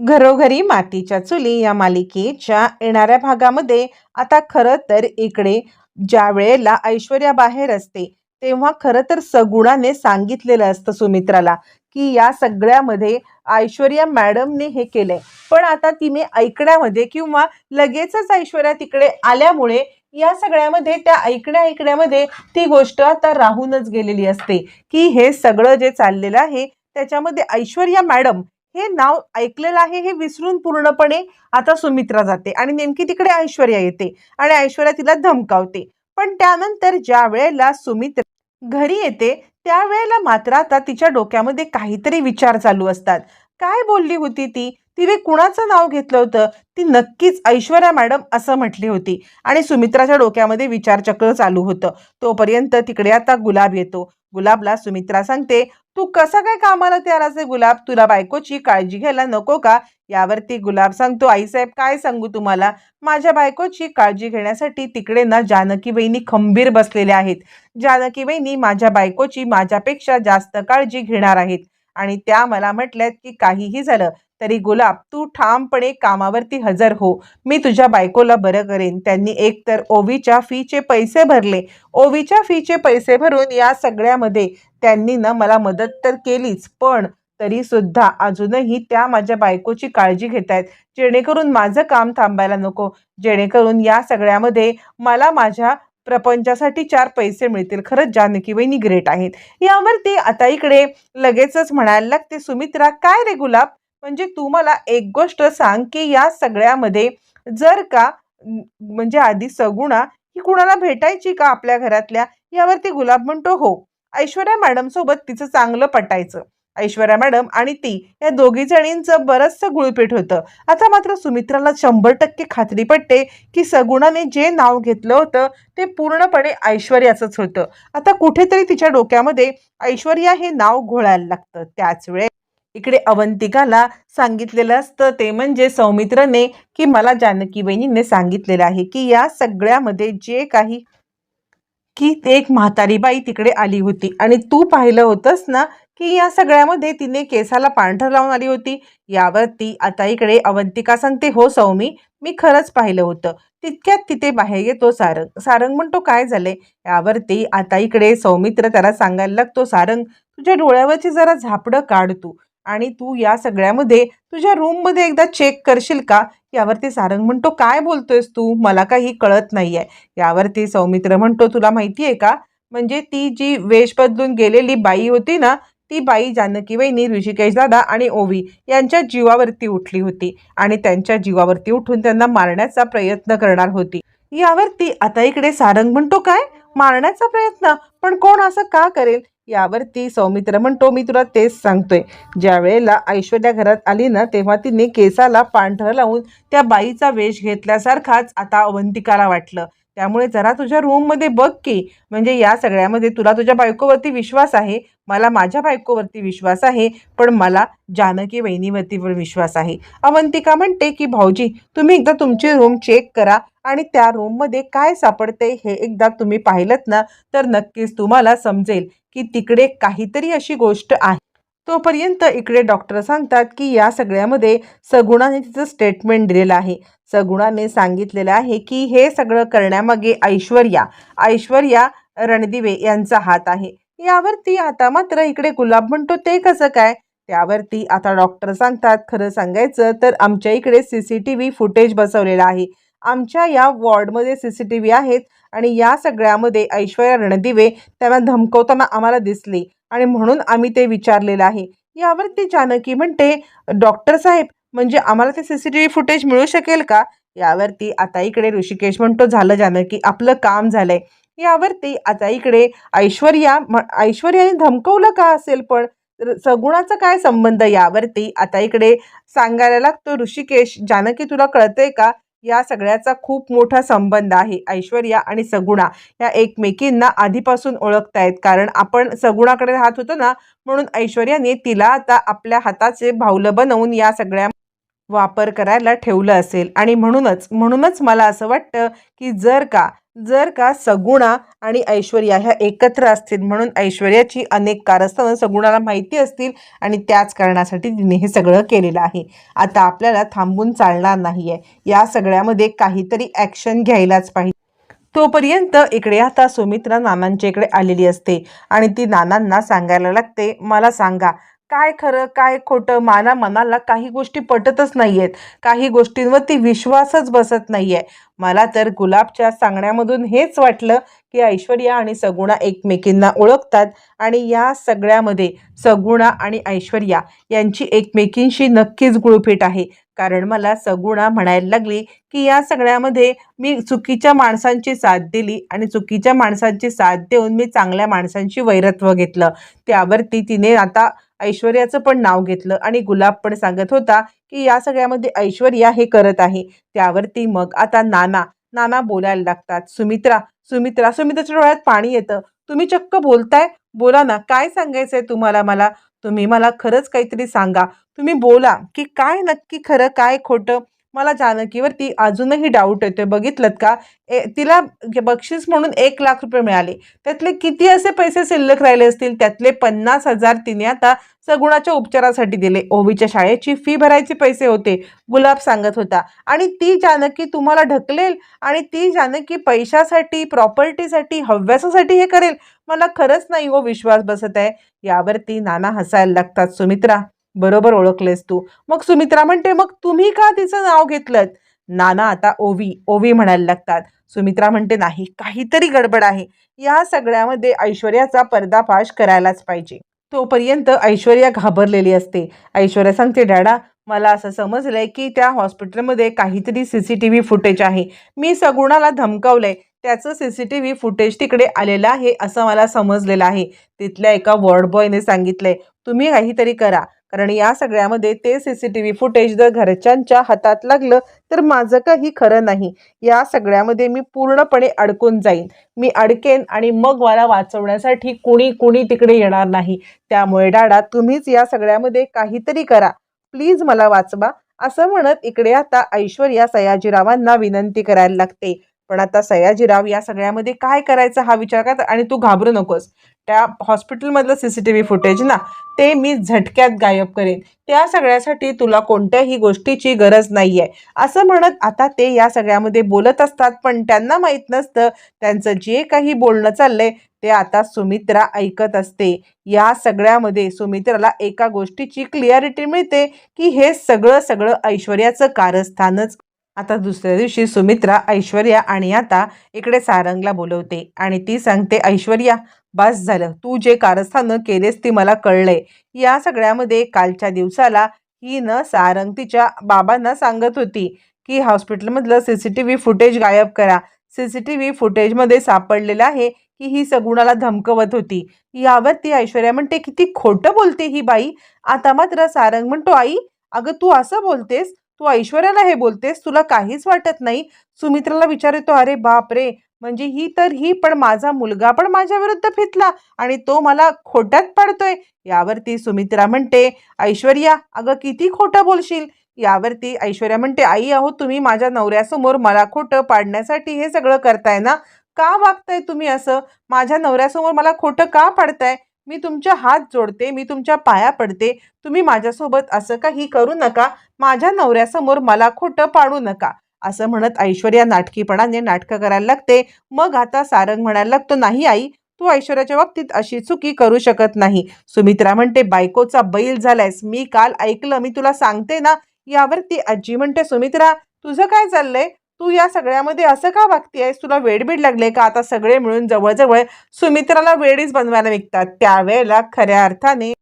घरोघरी मातीच्या चुली या मालिकेच्या येणाऱ्या भागामध्ये आता खरं तर इकडे ज्या वेळेला ऐश्वर्या बाहेर असते तेव्हा खरं तर सगुणाने सांगितलेलं असतं सुमित्राला की या सगळ्यामध्ये ऐश्वर्या मॅडमने हे केलंय. पण आता तिने ऐकण्यामध्ये किंवा लगेचच ऐश्वर्या तिकडे आल्यामुळे या सगळ्यामध्ये त्या ऐकण्या ऐकण्यामध्ये ती गोष्ट आता राहूनच गेलेली असते की हे सगळं जे चाललेलं आहे त्याच्यामध्ये ऐश्वर्या मॅडम हे नाव ऐकलेलं आहे हे विसरून पूर्णपणे आता सुमित्रा जाते आणि नेमकी तिकडे ऐश्वर्या येते आणि ऐश्वर्या तिला धमकावते. पण त्यानंतर ज्या वेळेला सुमित्रा घरी येते त्यावेळेला मात्र आता तिच्या डोक्यामध्ये काहीतरी विचार चालू असतात. काय बोलली होती ती? तिने कुणाचं नाव घेतलं होतं? ती नक्कीच ऐश्वर्या मॅडम असं म्हटली होती. आणि सुमित्राच्या डोक्यामध्ये विचारचक्र चालू होतं. तोपर्यंत तिकडे आता गुलाब येतो. गुलाबला सुमित्रा सांगते तू कसा काय कामाला तयार असे गुलाब? तुला बायकोची काळजी घ्यायला नको का? यावरती गुलाब सांगतो आईसाहेब काय सांगू तुम्हाला? माझ्या बायकोची काळजी घेण्यासाठी तिकडे ना जानकी बहिणी खंबीर बसलेल्या आहेत. जानकी बहिणी माझ्या बायकोची माझ्यापेक्षा जास्त काळजी घेणार आहेत. आणि त्या मला म्हटल्यात की काहीही झालं तरी गुलाब तू ठामपणे कामावरती हजर हो. मी तुझ्या बायकोला बरं करेन. त्यांनी एकतर ओवीच्या फीचे पैसे भरले. ओवीच्या फीचे पैसे भरून या सगळ्यामध्ये त्यांनी ना मला मदत तर केलीच पण तरी सुद्धा अजूनही त्या माझ्या बायकोची काळजी घेत आहेत जेणेकरून माझं काम थांबायला नको. जेणेकरून या सगळ्यामध्ये मला माझ्या प्रपंचासाठी चार पैसे मिळतील. खरंच जानकी वहिनी ग्रेट आहेत. यावरती आता इकडे लगेचच म्हणायला लागते सुमित्रा काय रे गुलाब? म्हणजे तू मला एक गोष्ट सांग की या सगळ्यामध्ये जर का म्हणजे आधी सगुणा ही कुणाला भेटायची का आपल्या घरातल्या? यावरती गुलाब म्हणतो हो. ऐश्वर्या मॅडम सोबत तिचं चांगलं पटायचं. ऐश्वर्या मॅडम आणि ती या दोघी जणींचं बरंचसं गुळपीठ होतं. आता मात्र सुमित्राला शंभर टक्के खात्री पटते की सगुणाने जे नाव घेतलं होतं ते पूर्णपणे ऐश्वर्याचंच होतं. आता कुठेतरी तिच्या डोक्यामध्ये ऐश्वर्या हे नाव घोळायला लागतं. त्याच वेळेस इकडे अवंतिकाला सांगितलेलं असतं. ते म्हणजे सौमित्रने की मला जानकी बहिणीने सांगितलेलं आहे की या सगळ्यामध्ये जे काही की ते एक म्हातारी बाई तिकडे आली होती. आणि तू पाहिलं होतंस ना की या सगळ्यामध्ये तिने केसाला पांढर लावून आली होती. यावरती आता इकडे अवंतिका सांगते हो सौमी मी खरंच पाहिलं होतं. तितक्यात तिथे बाहेर येतो सारंग. सारंग म्हणतो काय झाले यावरती आता इकडे सौमित्र त्याला सांगायला लागतो सारंग तुझ्या डोळ्यावरची जरा झापडं काढ तू. आणि तू या सगळ्यामध्ये तुझ्या रूममध्ये एकदा चेक करशील का? यावरती सारंग म्हणतो काय बोलतोयस तू? मला काही कळत नाही आहे यावरती सौमित्र म्हणतो तुला माहिती आहे का? म्हणजे ती जी वेश बदलून गेलेली बाई होती ना ती बाई जानकी वहिनी ऋषिकेश दादा आणि ओवी यांच्या जीवावरती उठली होती आणि त्यांच्या जीवावरती उठून त्यांना मारण्याचा प्रयत्न करणार होती. यावरती आता इकडे सारंग म्हणतो काय? मारण्याचा प्रयत्न? पण कोण असं का करेल? यावरती सौमित्र म्हणतो मी तुला तेच सांगतोय. ज्या वेळेला ऐश्वर्या घरात आली ना तेव्हा तिने केसाला पांढरं लावून त्या बाईचा वेश घेतल्यासारखाच आता अवंतिकाला वाटलं. त्यामुळे जरा तुझ्या रूममध्ये बघ की म्हणजे या सगळ्यामध्ये तुला तुझ्या बायकोवरती विश्वास आहे मला माझ्या बायकोवरती विश्वास आहे पण मला जानकी वहिनीवरती पण विश्वास आहे. अवंतिका म्हणते की भाऊजी तुम्ही एकदा तुमची रूम चेक करा आणि त्या रूममध्ये काय सापडते हे एकदा तुम्ही पाहिलं ना तर नक्कीच तुम्हाला समजेल. की तिकडे काहीतरी अशी गोष्ट आहे. तोपर्यंत इकडे डॉक्टर सांगतात की या सगळ्यामध्ये सगुणाने तिचं स्टेटमेंट दिलेलं आहे. सगुणाने सांगितलेलं आहे की हे सगळं करण्यामागे ऐश्वर्या ऐश्वर्या रणदिवे यांचा हात आहे. यावरती आता मात्र इकडे गुलाब म्हणतो ते कसं काय? त्यावरती आता डॉक्टर सांगतात खरं सांगायचं तर आमच्या इकडे C C T V footage बसवलेलं आहे. आमच्या या वॉर्डमध्ये सी सी टी व्ही आहेत आणि या सगळ्यामध्ये ऐश्वर्या रणदिवे त्यांना धमकवताना आम्हाला दिसली आणि म्हणून आम्ही ते विचारलेलं आहे. यावरती जानकी म्हणते डॉक्टर साहेब म्हणजे आम्हाला ते C C T V footage मिळू शकेल का? यावरती आता इकडे ऋषिकेश म्हणतो झालं जानकी आपलं काम झालंय. यावरती आता इकडे ऐश्वर्या म- ऐश्वर्याने धमकवलं का असेल पण सगुणाचा काय संबंध? यावरती आता इकडे सांगायला लागतो ऋषिकेश जानकी तुला कळतंय का? या सगळ्याचा खूप मोठा संबंध आहे. ऐश्वर्या आणि सगुणा या एकमेकींना आधीपासून ओळखतायत. कारण आपण सगुणाकडे राहत होतो ना म्हणून ऐश्वर्याने तिला आता आपल्या हाताचे भावलं बनवून या सगळ्या वापर करायला ठेवलं असेल. आणि म्हणूनच म्हणूनच मला असं वाटतं की जर का जर का सगुणा आणि ऐश्वर्या ह्या एकत्र असतील म्हणून ऐश्वर्याची अनेक कारस्थानं सगुणाला माहिती असतील आणि त्याच कारणासाठी तिने हे सगळं केलेलं आहे. आता आपल्याला थांबून चालणार नाही आहे या सगळ्यामध्ये काहीतरी ॲक्शन घ्यायलाच पाहिजे. तोपर्यंत इकडे आता सुमित्रा नानांच्या इकडे आलेली असते आणि ती नानांना सांगायला लागते मला सांगा काय खरं काय खोटं मला मनाला काही गोष्टी पटतच नाही आहेत काही गोष्टींवरती विश्वासच बसत नाही आहे मला तर गुलाबच्या सांगण्यामधून हेच वाटलं की ऐश्वर्या आणि सगुणा एकमेकींना ओळखतात आणि या सगळ्यामध्ये सगुणा आणि ऐश्वर्या यांची एकमेकींशी नक्कीच गुळफीट आहे. कारण मला सगुणा म्हणायला लागली की या सगळ्यामध्ये मी चुकीच्या माणसांची साथ दिली आणि चुकीच्या माणसांची साथ देऊन मी चांगल्या माणसांची वैरत्व घेतलं. त्यावरती तिने आता ऐश्वर्याचं पण नाव घेतलं आणि गुलाब पण सांगत होता की या सगळ्यामध्ये ऐश्वर्या हे करत आहे. त्यावरती मग आता नाना नाना बोलायला लागतात. सुमित्रा सुमित्रा सुमित्राच्या डोळ्यात पाणी येतं. तुम्ही चक्क बोलताय? बोला ना काय सांगायचंय तुम्हाला मला? तुम्ही मला खरंच काहीतरी सांगा. तुम्ही बोला की काय नक्की खरं काय खोटं? मला जानकीवरती अजूनही डाऊट येतोय. बघितलं का? ए तिला बक्षीस म्हणून एक लाख रुपये मिळाले. त्यातले किती असे पैसे शिल्लक राहिले असतील? त्यातले पन्नास हजार तिने आता सगुणाच्या उपचारासाठी दिले. ओवीच्या शाळेची फी भरायचे पैसे होते गुलाब सांगत होता. आणि ती जानकी तुम्हाला ढकलेल आणि ती जानकी पैशासाठी प्रॉपर्टीसाठी हव्यासासाठी हे करेल. मला खरंच नाही हो विश्वास बसत आहे. यावरती नाना हसायला लागतात सुमित्रा. बरोबर ओळखलेस तू. मग सुमित्रा म्हणते मग तुम्ही का तिचं नाव घेतलं नाना आता ओवी ओवी म्हणायला लागतात. सुमित्रा म्हणते नाही काहीतरी गडबड आहे. या सगळ्यामध्ये ऐश्वर्याचा पर्दाफाश करायलाच पाहिजे. तोपर्यंत ऐश्वर्या घाबरलेली असते. ऐश्वर्या सांगते डॅडा मला असं समजलंय की त्या हॉस्पिटलमध्ये काहीतरी C C T V footage आहे. मी सगुणाला धमकावलंय. त्याचं C C T V footage तिकडे आलेलं आहे असं मला समजलेलं आहे. तिथल्या एका वॉर्ड बॉयने सांगितलंय. तुम्ही काहीतरी करा. कारण या सगळ्यामध्ये ते C C T V footage जर घरच्यांच्या हातात लागलं तर माझं काही खरं नाही. या सगळ्यामध्ये मी पूर्णपणे अडकून जाईन. मी अडकेन आणि मग मला वाचवण्यासाठी कुणी कुणी तिकडे येणार नाही. त्यामुळे डाडा तुम्हीच या सगळ्यामध्ये काहीतरी करा. प्लीज मला वाचवा. असं म्हणत इकडे आता ऐश्वर्या सयाजीरावांना विनंती करायला लागते. पण आता सयाजीराव या सगळ्यामध्ये काय करायचं हा विचार करतात आणि तू घाबरू नकोस. त्या हॉस्पिटलमधलं C C T V footage ना ते मी झटक्यात गायब करेन. त्या सगळ्यासाठी तुला कोणत्याही गोष्टीची गरज नाही आहे असं म्हणत आता ते या सगळ्यामध्ये बोलत असतात पण त्यांना माहीत नसतं त्यांचं जे काही बोलणं चाललंय ते आता सुमित्रा ऐकत असते. या सगळ्यामध्ये सुमित्राला एका गोष्टीची क्लिअरिटी मिळते की हे सगळं सगळं ऐश्वर्याचं कारस्थानच. आता दुसऱ्या दिवशी सुमित्रा ऐश्वर्या आणि आता इकडे सारंगला बोलवते आणि ती सांगते ऐश्वर्या बस झालं. तू जे कारस्थानं केलेस ती मला कळलंय. या सगळ्यामध्ये कालच्या दिवसाला ही न सारंग तिच्या बाबांना सांगत होती की हॉस्पिटलमधलं C C T V footage गायब करा. सी सी टी व्ही फुटेजमध्ये सापडलेलं आहे की ही सगुणाला धमकवत होती. यावर ती ऐश्वर्या म्हणते किती खोटं बोलते ही बाई. आता मात्र सारंग म्हणतो आई अगं तू असं बोलतेस? तू ऐश्वर्याला हे बोलतेस? तुला काहीच वाटत नाही? सुमित्राला विचारतो अरे बाप रे म्हणजे ही तर ही पण माझा मुलगा पण माझ्या विरुद्ध फितला आणि तो मला खोट्यात पाडतोय. यावरती सुमित्रा म्हणते ऐश्वर्या अगं किती खोटं बोलशील? यावरती ऐश्वर्या म्हणते आई अहो तुम्ही माझ्या नवऱ्यासमोर मला खोटं पाडण्यासाठी हे सगळं करताय ना? का वागताय तुम्ही असं? माझ्या नवऱ्यासमोर मला खोटं का पाडताय? मी तुमच्या हात जोडते मी तुमच्या पाया पडते तुम्ही माझ्यासोबत असं काही करू नका माझ्या नवऱ्यासमोर मला खोटं पाडू नका असं म्हणत ऐश्वर्या नाटकीपणाने नाटकं करायला लागते. मग आता सारंग म्हणायला लागतो नाही आई तू ऐश्वर्याच्या बाबतीत अशी चुकी करू शकत नाही. सुमित्रा म्हणते बायकोचा बैल झालायस मी काल ऐकलं मी तुला सांगते ना यावर ती आजी म्हणते सुमित्रा तुझं काय चाललंय? तू या सगळ्यामध्ये असं का वागतेयस? तुला वेडबीड लागले का? आता सगळे मिळून जवळजवळ सुमित्राला वेडीच बनवायला विकतात. त्यावेळेला खऱ्या अर्थाने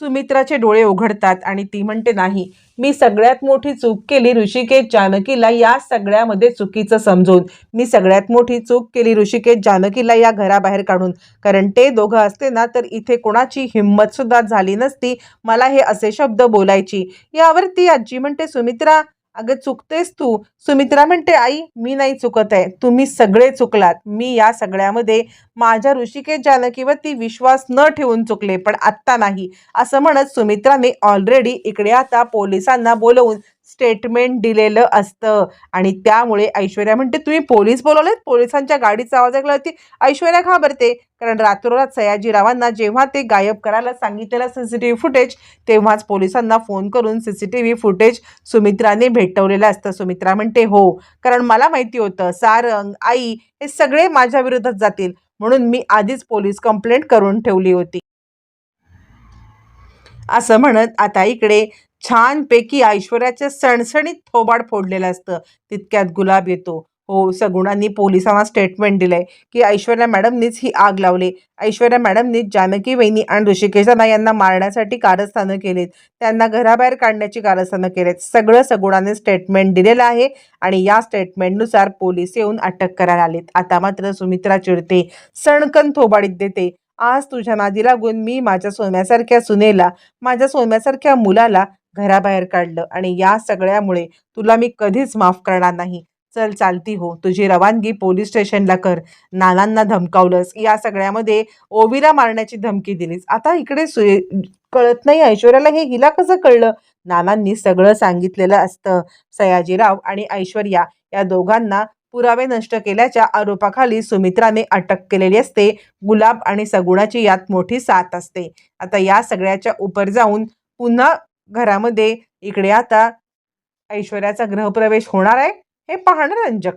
सुमित्राचे डोळे उघडतात आणि ती म्हणते नाही मी सगळ्यात मोठी चूक केली ऋषिकेश जानकीला या सगळ्यामध्ये चुकीचं समजून. मी सगळ्यात मोठी चूक केली ऋषिकेश जानकीला या घराबाहेर काढून. कारण ते दोघं असते ना तर इथे कोणाची हिंमतसुद्धा झाली नसती मला हे असे शब्द बोलायची. यावर ती आजी म्हणते सुमित्रा अगं चुकतेस तू. सुमित्रा म्हणते आई मी नाही चुकत आहे. तुम्ही सगळे चुकलात. मी या सगळ्यामध्ये माझ्या ऋषिकेश जानकीवरती विश्वास न ठेवून चुकले पण आत्ता नाही. असं म्हणत सुमित्राने ऑलरेडी इकडे आता पोलिसांना बोलवून स्टेटमेंट दिलेलं असतं. आणि त्यामुळे ऐश्वर्या म्हणते तुम्ही पोलीस बोलवलेत? पोलिसांच्या गाडीचा आवाज ऐकल्यावरती ऐश्वर्या घाबरते कारण रात्रोरात सयाजीरावांना जेव्हा ते गायब करायला सांगितलेलं C C T V footage तेव्हाच पोलिसांना फोन करून C C T V footage सुमित्राने भेटवलेलं असतं. सुमित्रा म्हणते हो कारण मला माहिती होतं सारंग आई हे सगळे माझ्या विरोधात जातील. म्हणून मी आधीच पोलीस कंप्लेंट करून ठेवली होती. असं म्हणत आता इकडे छानपैकी ऐश्वर्याचे सणसणीत थोबाड फोडलेलं असतं. तितक्यात गुलाब येतो. हो सगुणांनी पोलिसांना स्टेटमेंट दिलंय की ऐश्वर्या मॅडमनीच ही आग लावली. ऐश्वर्या मॅडमनीच जानकी वहिनी आणि ऋषिकेशांना यांना मारण्यासाठी कारस्थानं केलीत. त्यांना घराबाहेर काढण्याची कारस्थानं केलीत. सगळं सगुणाने स्टेटमेंट दिलेलं आहे आणि या स्टेटमेंटनुसार पोलीस येऊन अटक करायला आलेत. आता मात्र सुमित्रा चिडते. सणकन थोबाडीत देते. आज तुझ्या नादी लागून मी माझ्या सोन्यासारख्या सुनेला माझ्या सोन्यासारख्या मुलाला घराबाहेर काढलं आणि या सगळ्यामुळे तुला मी कधीच माफ करणार नाही. चल चालती हो. तुझी रवानगी पोलीस स्टेशनला कर. नानांना धमकावलंस. या सगळ्यामध्ये ओवीला मारण्याची धमकी दिलीस. आता इकडे सु कळत नाही ऐश्वर्याला हे हिला कसं कळलं? नानांनी सगळं सांगितलेलं असतं. सयाजीराव आणि ऐश्वर्या या दोघांना पुरावे नष्ट केल्याच्या आरोपाखाली सुमित्राने अटक केलेली असते. गुलाब आणि सगुणाची यात मोठी साथ असते. आता या सगळ्याच्या उपर जाऊन पुन्हा घरामध्ये इकडे आता ऐश्वर्याचा गृहप्रवेश होणार आहे हे पाहणं रंजक.